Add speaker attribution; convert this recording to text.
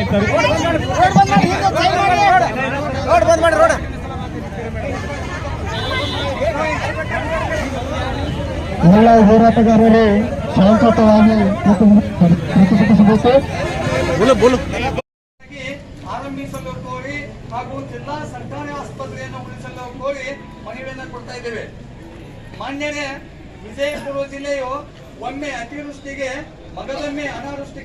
Speaker 1: ಸ್ನೇಹಿತರು ಎಲ್ಲ ಹೋರಾಟಗಾರರು ಶಾಂತವಾಗಿ ಪ್ರತಿಭಟಿಸಬೇಕು.
Speaker 2: ಆರಂಭಿಸಲು ಕೋರಿ ಹಾಗೂ ಜಿಲ್ಲಾ ಸರ್ಕಾರಿ ಆಸ್ಪತ್ರೆಯನ್ನು ಉಳಿಸಲು ಕೋರಿ ಮನವಿಯನ್ನು ಕೊಡ್ತಾ ಇದ್ದೇವೆ. ಮಾನ್ಯನೇ ವಿಜಯಪುರ ಜಿಲ್ಲೆಯು ಒಮ್ಮೆ ಅತಿವೃಷ್ಟಿಗೆ ಮಗದೊಮ್ಮೆ ಅನಾವೃಷ್ಟಿ